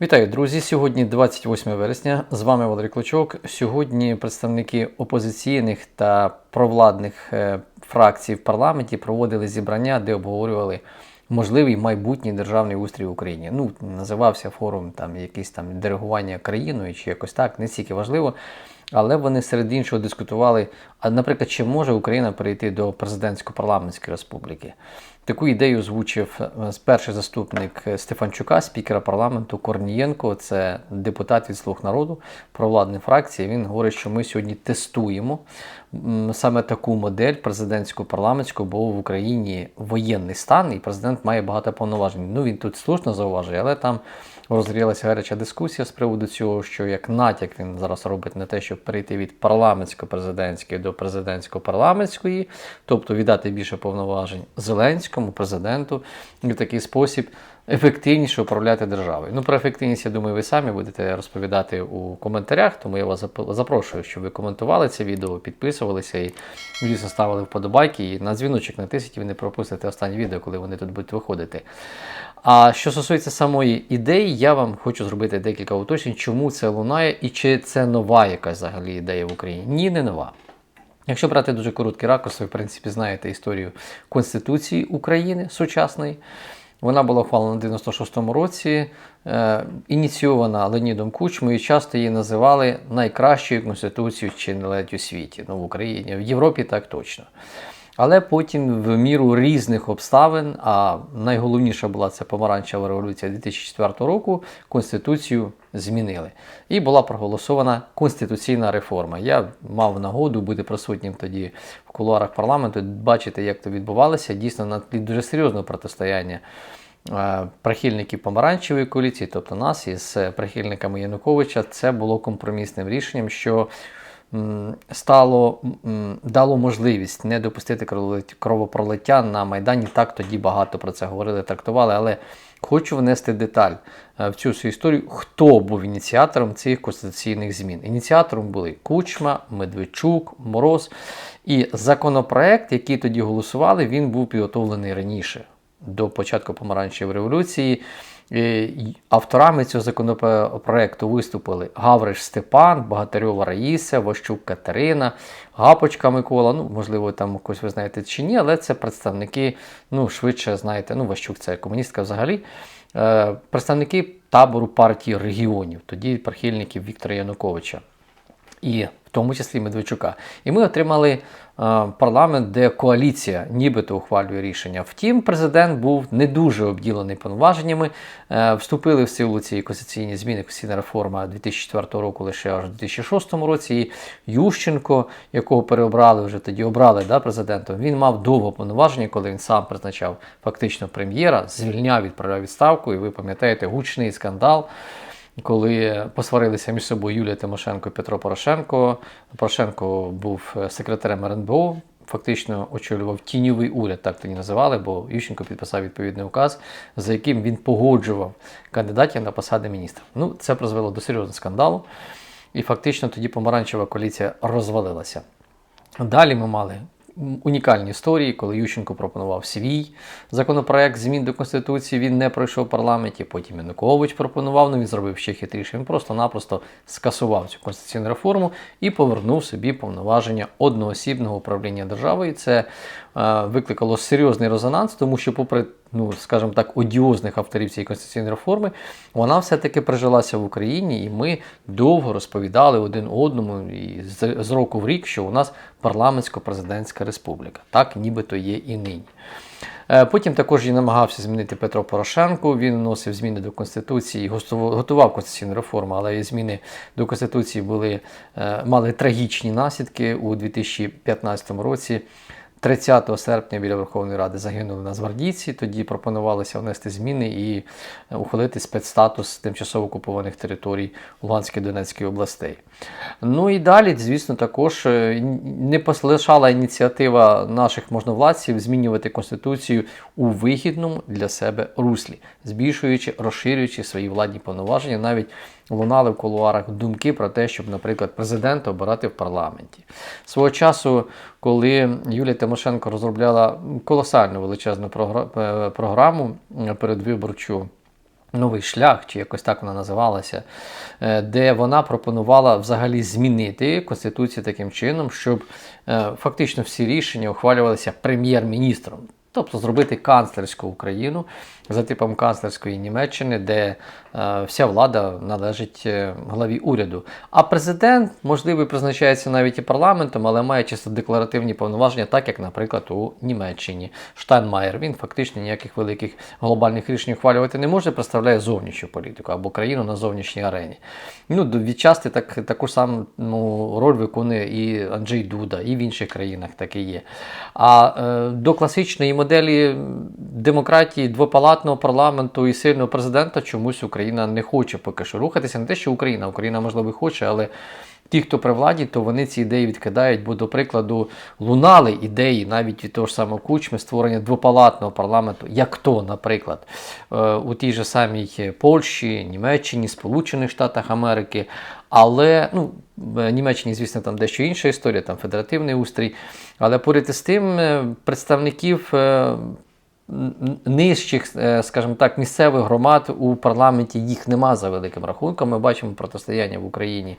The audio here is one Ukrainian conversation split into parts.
Вітаю, друзі! Сьогодні 28 вересня. З вами Валерій Клочок. Сьогодні представники опозиційних та провладних е, фракцій в парламенті проводили зібрання, де обговорювали можливий майбутній державний устрій в Україні. Ну, називався форум там якийсь там диригування країною чи якось так, не стільки важливо. Але вони серед іншого дискутували, а наприклад, чи може Україна перейти до президентсько-парламентської республіки. Таку ідею озвучив е, перший заступник е, Стефанчука, спікера парламенту Корнієнко, це депутат від Слуг народу, провладної фракції. Він говорить, що ми сьогодні тестуємо саме таку модель президентську парламентську, бо в Україні воєнний стан, і президент має багато повноважень. Ну він тут слушно зауважує, але там розгрілася гаряча дискусія з приводу цього, що як натяк він зараз робить на те, щоб перейти від парламентсько-президентської до президентсько-парламентської, тобто віддати більше повноважень Зеленському, президенту, і в такий спосіб ефективніше управляти державою. Ну, про ефективність, я думаю, ви самі будете розповідати у коментарях, тому я вас запрошую, щоб ви коментували це відео, підписувалися і, звісно, ставили вподобайки. І на дзвіночок натисніть, ви не пропустите останнє відео, коли вони тут будуть виходити. А що стосується самої ідеї, я вам хочу зробити декілька уточнень, чому це лунає і чи це нова якась взагалі ідея в Україні. Ні, не нова. Якщо брати дуже короткий ракурс, ви в принципі знаєте історію Конституції України сучасної. Вона була ухвалена в 96-му році, е, ініційована Ленідом Кучмою, і часто її називали найкращою конституцією чи не ледь у світі. Ну, в Україні, в Європі так точно. Але потім, в міру різних обставин, а найголовніша була це помаранчева революція 2004 року, Конституцію змінили. І була проголосована конституційна реформа. Я мав нагоду бути присутнім тоді в кулуарах парламенту, бачити, як то відбувалося. Дійсно, на тлі дуже серйозного протистояння. Е, прихильників помаранчевої коаліції, тобто нас із прихильниками Януковича, це було компромісним рішенням, що стало, дало можливість не допустити кровопролиття на Майдані. Так тоді багато про це говорили, трактували, але хочу внести деталь е, в цю всю історію, хто був ініціатором цих конституційних змін. Ініціатором були Кучма, Медведчук, Мороз. І законопроект, який тоді голосували, він був підготовлений раніше до початку помаранчевої революції. Е, авторами цього законопроекту виступили Гавриш Степан, Багатарьова Раїса, Ващук Катерина, Гапочка Микола. Ну, можливо, там когось ви знаєте чи ні, але це представники, ну, швидше знаєте, ну, Ващук це комуністка взагалі. Е, представники табору партії регіонів, тоді прихильників Віктора Януковича. І тому числі Медведчука. І ми отримали Е, парламент, де коаліція нібито ухвалює рішення. Втім, президент був не дуже обділений повноваженнями. Е, вступили в силу ці конституційні зміни, конституційна реформа 2004 року лише аж у 2006 році. І Ющенко, якого переобрали вже тоді, обрали да, президентом. Він мав довго повноваження, коли він сам призначав фактично прем'єра, звільняв, відправляв відставку. І ви пам'ятаєте гучний скандал коли посварилися між собою Юлія Тимошенко і Петро Порошенко. Порошенко був е, секретарем РНБО. Фактично очолював тіньовий уряд, так тоді називали, бо Ющенко підписав відповідний указ, за яким він погоджував кандидатів на посади міністрів. Ну, це призвело до серйозного скандалу, і фактично тоді помаранчева коаліція розвалилася. Далі ми мали унікальні історії, коли Ющенко пропонував свій законопроект змін до Конституції, він не пройшов в парламенті, потім Янукович пропонував, ну він зробив ще хитріше. Він просто-напросто скасував цю конституційну реформу і повернув собі повноваження одноосібного управління державою. Це е, викликало серйозний резонанс, тому що, попри ну, скажімо так, одіозних авторів цієї конституційної реформи, вона все-таки прижилася в Україні, і ми довго розповідали один одному і з, з року в рік, що у нас парламентсько-президентська республіка. Так нібито є і нині. Е, потім також і намагався змінити Петро Порошенко. Він вносив зміни до Конституції, готував конституційну реформу, але зміни до Конституції були, е, мали трагічні наслідки у 2015 році. 30 серпня біля Верховної Ради загинули нацгвардійці, тоді пропонувалося внести зміни і ухвалити спецстатус тимчасово окупованих територій Луганської Донецької областей. Ну і далі, звісно, також е, не полишала ініціатива наших можновладців змінювати Конституцію у вигідному для себе руслі, збільшуючи, розширюючи свої владні повноваження, навіть лунали в кулуарах думки про те, щоб, наприклад, президента обирати в парламенті. Свого часу, коли Юлія Тимошенко розробляла колосальну величезну програму передвиборчу Новий шлях, чи якось так вона називалася, е, де вона пропонувала взагалі змінити Конституцію таким чином, щоб е, фактично всі рішення ухвалювалися прем'єр-міністром. Тобто зробити канцлерську Україну за типом канцлерської Німеччини, де е, вся влада належить е, главі уряду. А президент, можливо, призначається навіть і парламентом, але має чисто декларативні повноваження, так як, наприклад, у Німеччині. Штайнмаєр він фактично ніяких великих глобальних рішень ухвалювати не може, представляє зовнішню політику або країну на зовнішній арені. Ну, відчасти так, таку саму ну, роль виконує і Анджей Дуда, і в інших країнах так і є. А е, до класичної моделі демократії двопалатного парламенту і сильного президента чомусь Україна не хоче поки що рухатися. Не те, що Україна, Україна можливо хоче, але ті, хто при владі, то вони ці ідеї відкидають, бо, до прикладу, лунали ідеї навіть від того ж самого кучми створення двопалатного парламенту, як то, наприклад, е, у тій же самій Польщі, Німеччині, Сполучених Штатах Америки. Але ну, в Німеччині, звісно, там дещо інша історія, там федеративний устрій. Але поряд із тим, е, представників е, нижчих, е, скажімо так, місцевих громад у парламенті їх нема за великим рахунком. Ми бачимо протистояння в Україні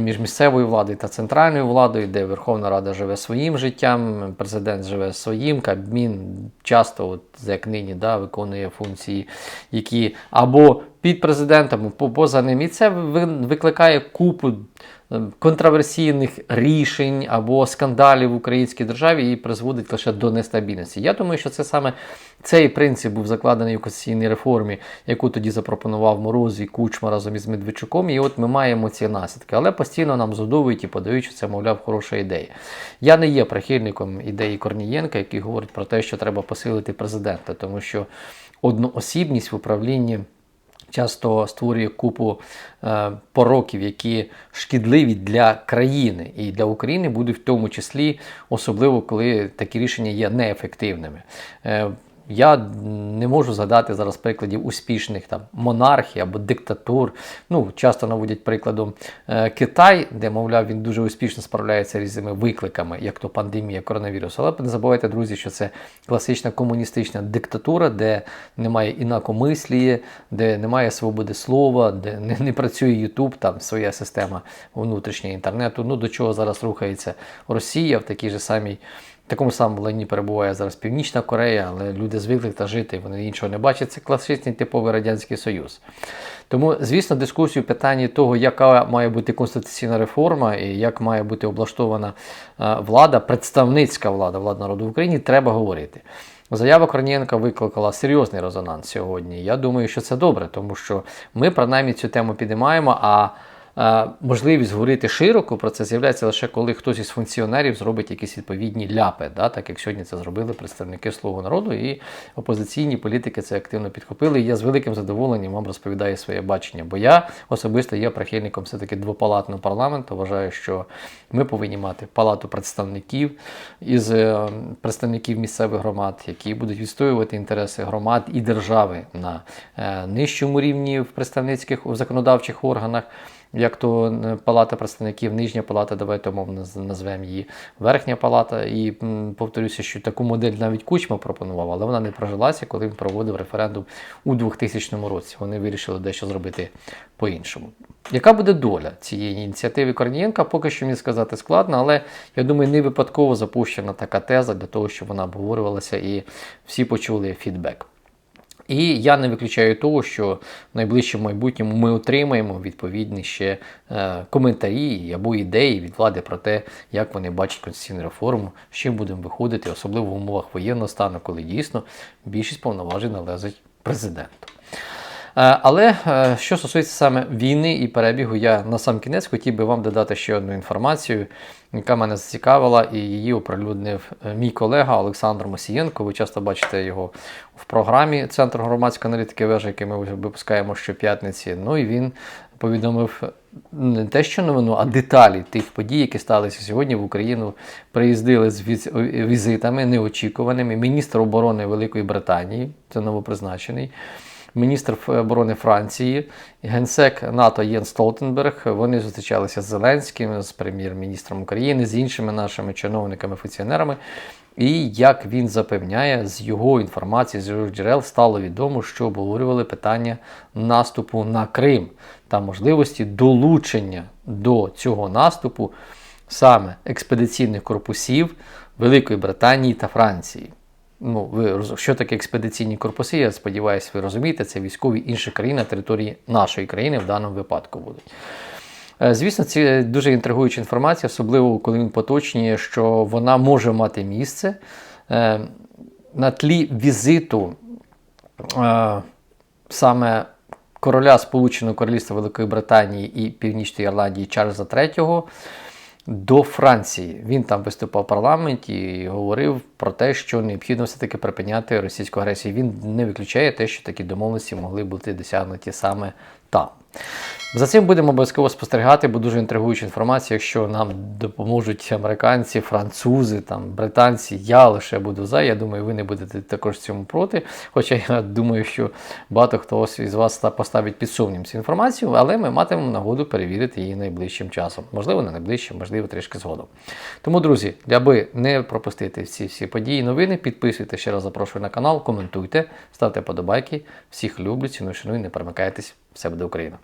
між місцевою владою та центральною владою, де Верховна Рада живе своїм життям, президент живе своїм, Кабмін часто, от як нині, да, виконує функції, які або під президентом, поза ним. І це викликає купу е, контроверсійних рішень або скандалів в українській державі і призводить лише до нестабільності. Я думаю, що це саме цей принцип був закладений в конституційній реформі, яку тоді запропонував Мороз і Кучма разом із Медведчуком. І от ми маємо ці наслідки. Але постійно нам згодовують і подають, що це, мовляв, хороша ідея. Я не є прихильником ідеї Корнієнка, який говорить про те, що треба посилити президента, тому що одноосібність в управлінні часто створює купу е, пороків, які шкідливі для країни і для України будуть в тому числі, особливо коли такі рішення є неефективними. Я не можу згадати зараз прикладів успішних там монархій або диктатур. Ну, часто наводять прикладом е, Китай, де, мовляв, він дуже успішно справляється різними викликами, як то пандемія коронавірусу. Але не забувайте, друзі, що це класична комуністична диктатура, де немає інакомислії, де немає свободи слова, де не, не працює Ютуб, там своя система внутрішнього інтернету. Ну до чого зараз рухається Росія в такій же самій такому самому лайні перебуває зараз Північна Корея, але люди звикли та жити, вони іншого не бачать. Це класичний типовий Радянський Союз. Тому, звісно, дискусію питання того, яка має бути конституційна реформа і як має бути облаштована е, влада, представницька влада, влада народу в Україні, треба говорити. Заява Корнієнка викликала серйозний резонанс сьогодні. Я думаю, що це добре, тому що ми принаймні цю тему підіймаємо. а Можливість говорити широко про це з'являється лише коли хтось із функціонерів зробить якісь відповідні ляпи, да, так як сьогодні це зробили представники Слуги народу, і опозиційні політики це активно підхопили. І я з великим задоволенням вам розповідаю своє бачення. Бо я особисто є прихильником все-таки двопалатного парламенту. Вважаю, що ми повинні мати палату представників із е, представників місцевих громад, які будуть відстоювати інтереси громад і держави на е, нижчому рівні в представницьких у законодавчих органах як то е, Палата представників, Нижня палата, давайте умовно назвемо її Верхня палата. І повторюся, що таку модель навіть Кучма пропонував, але вона не прожилася, коли він проводив референдум у 2000 році. Вони вирішили дещо зробити по-іншому. Яка буде доля цієї ініціативи Корнієнка? Поки що мені сказати складно, але я думаю, не випадково запущена така теза для того, щоб вона обговорювалася і всі почули фідбек. І я не виключаю того, що в найближчому майбутньому ми отримаємо відповідні ще е, коментарі або ідеї від влади про те, як вони бачать конституційну реформу, з чим будемо виходити, особливо в умовах воєнного стану, коли дійсно більшість повноважень належить президенту. Е, але е, що стосується саме війни і перебігу, я на сам кінець хотів би вам додати ще одну інформацію, яка мене зацікавила, і її оприлюднив е, мій колега Олександр Мосієнко. Ви часто бачите його в програмі Центру громадської аналітики вежа, який ми випускаємо щоп'ятниці. Ну і він повідомив не те, що новину, а деталі тих подій, які сталися сьогодні в Україну. Приїздили з візитами неочікуваними. Міністр оборони Великої Британії, це новопризначений міністр оборони Франції, генсек НАТО Єн Столтенберг. Вони зустрічалися з Зеленським, з прем'єр-міністром України, з іншими нашими чиновниками, функціонерами. І як він запевняє, з його інформації, з його джерел стало відомо, що обговорювали питання наступу на Крим та можливості долучення до цього наступу саме експедиційних корпусів Великої Британії та Франції. Ну, ви що таке експедиційні корпуси? Я сподіваюся, ви розумієте, це військові інших країн на території нашої країни в даному випадку будуть. Е, Звісно, це дуже інтригуюча інформація, особливо коли він поточнює, що вона може мати місце е, на тлі візиту е, саме короля Сполученого Королівства Великої Британії і Північної Ірландії Чарльза III до Франції. Він там виступав в парламенті і говорив про те, що необхідно все-таки припиняти російську агресію. Він не виключає те, що такі домовленості могли бути досягнуті саме там. За цим будемо обов'язково спостерігати, бо дуже інтригуюча інформація. Якщо нам допоможуть американці, французи, там, британці, я лише буду за. Я думаю, ви не будете також цьому проти. Хоча я думаю, що багато хто із вас поставить під сумнів цю інформацію, але ми матимемо нагоду перевірити її найближчим часом. Можливо, не найближчим, можливо, трішки згодом. Тому, друзі, аби не пропустити всі всі події, новини, підписуйтесь ще раз запрошую на канал, коментуйте, ставте подобайки. Всіх люблю, ціную, шаную, не перемикайтесь. Все буде Україна!